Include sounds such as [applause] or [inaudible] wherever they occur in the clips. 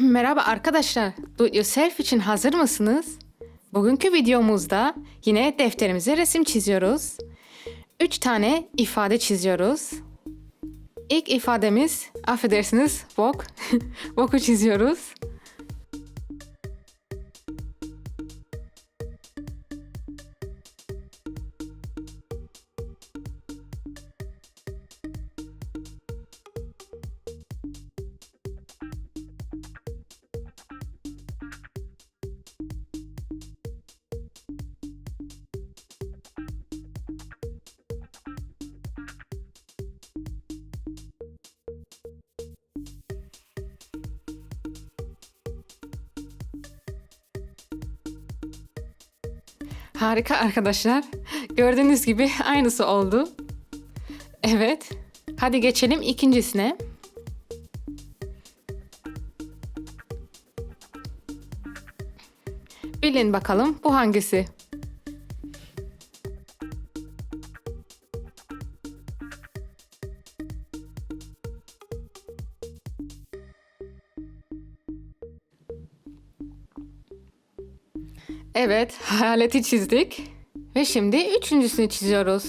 Merhaba arkadaşlar. Do it yourself için hazır mısınız? Bugünkü videomuzda yine defterimize resim çiziyoruz. Üç tane ifade çiziyoruz. İlk ifademiz, affedersiniz, walk. [laughs] Walk'u çiziyoruz. Harika arkadaşlar. Gördüğünüz gibi aynısı oldu. Evet. Hadi geçelim ikincisine. Bilin bakalım bu hangisi? Evet, hayaleti çizdik. Ve şimdi üçüncüsünü çiziyoruz.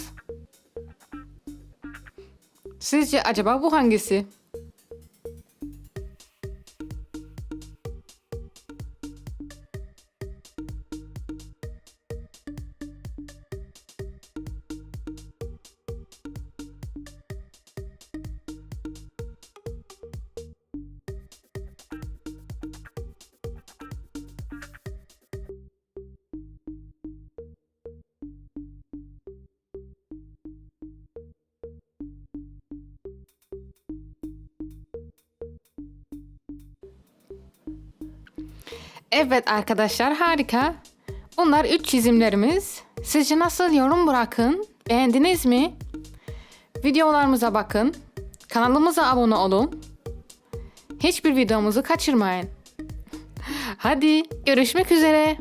Sizce acaba bu hangisi? Evet arkadaşlar harika. Bunlar üç çizimlerimiz. Sizce nasıl yorum bırakın? Beğendiniz mi? Videolarımıza bakın. Kanalımıza abone olun. Hiçbir videomuzu kaçırmayın. Hadi görüşmek üzere.